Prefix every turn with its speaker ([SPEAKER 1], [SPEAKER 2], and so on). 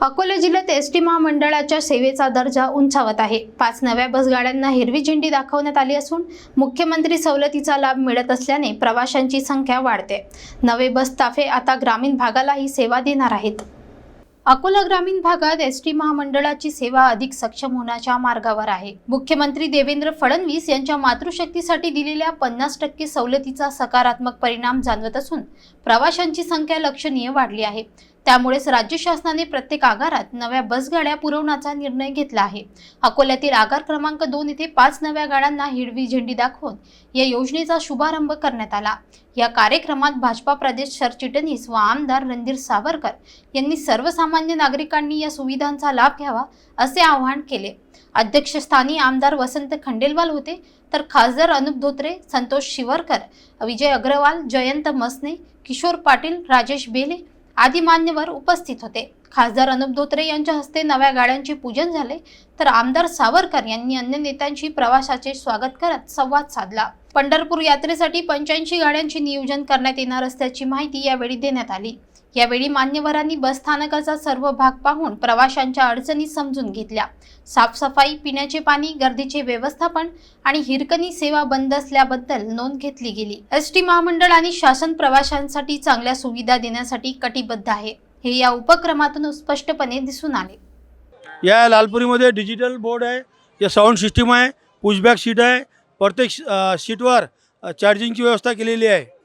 [SPEAKER 1] अकोला जिल्ह्यात S T महामंडळाच्या सेवेचा दर्जा उंचावत आहे. पाच नव्या बसगाड्यांना हिरवी झेंडी दाखवण्यात आली असून मुख्यमंत्री सवलतीचा लाभ मिळत असल्याने प्रवाशांची संख्या वाढते. नवे बस ताफे आता ग्रामीण भागालाही सेवा देणार आहेत. अकोला ग्रामीण भागात एस टी महामंडळाची सेवा अधिक सक्षम होण्याच्या मार्गावर आहे. मुख्यमंत्री देवेंद्र फडणवीस यांच्या मातृशक्तीसाठी दिलेल्या पन्नास टक्के सवलतीचा सकारात्मक परिणाम जाणवत असून प्रवाशांची संख्या लक्षणीय वाढली आहे. त्यामुळेच राज्य शासनाने प्रत्येक आगारात नव्या बसगाड्या पुरवण्याचा निर्णय घेतला आहे. अकोल्यातील आगार क्रमांक दोन येथे पाच नव्या गाड्यांना हिरवी झेंडी दाखवून या योजनेचा शुभारंभ करण्यात आला. या कार्यक्रमात भाजपा प्रदेश सरचिटणीस व आमदार रणधीर सावरकर यांनी सर्वसामान्य नागरिकांनी या सुविधांचा लाभ घ्यावा असे आवाहन केले. अध्यक्षस्थानी आमदार वसंत खंडेलवाल होते तर खासदार अनुप धोत्रे संतोष शिवरकर विजय अग्रवाल जयंत मसने किशोर पाटील राजेश बेले आदी मान्यवर उपस्थित होते. खासदार अनुप धोत्रे यांच्या हस्ते नव्या गाड्यांचे पूजन झाले तर आमदार सावरकर यांनी अन्य नेत्यांशी प्रवासाचे स्वागत करत संवाद साधला. पंढरपूर यात्रेसाठी पंच्याऐंशी गाड्यांचे नियोजन करण्यात येणार असल्याची माहिती यावेळी देण्यात आली. यावेळी मान्यवरांनी बसस्थानकाचा सर्व भाग पाहून प्रवाशांच्या अडचणी समजून घेतल्या. साफसफाई पिण्याचे पाणी गर्दीचे व्यवस्थापन आणि हिरकणी सेवा बंद असल्याबद्दल नोंद घेतली गेली. एस टी महामंडळ आणि शासन प्रवाशांसाठी चांगल्या सुविधा देण्यासाठी कटिबद्ध आहे. हे या उपक्रमातून स्पष्टपणे दिसून आले.
[SPEAKER 2] या लालपुरीमध्ये डिजिटल बोर्ड आहे. या साऊंड सिस्टीम आहे. पुशबॅक सीट आहे. प्रत्येक श- सीटवर चार्जिंगची व्यवस्था केलेली आहे.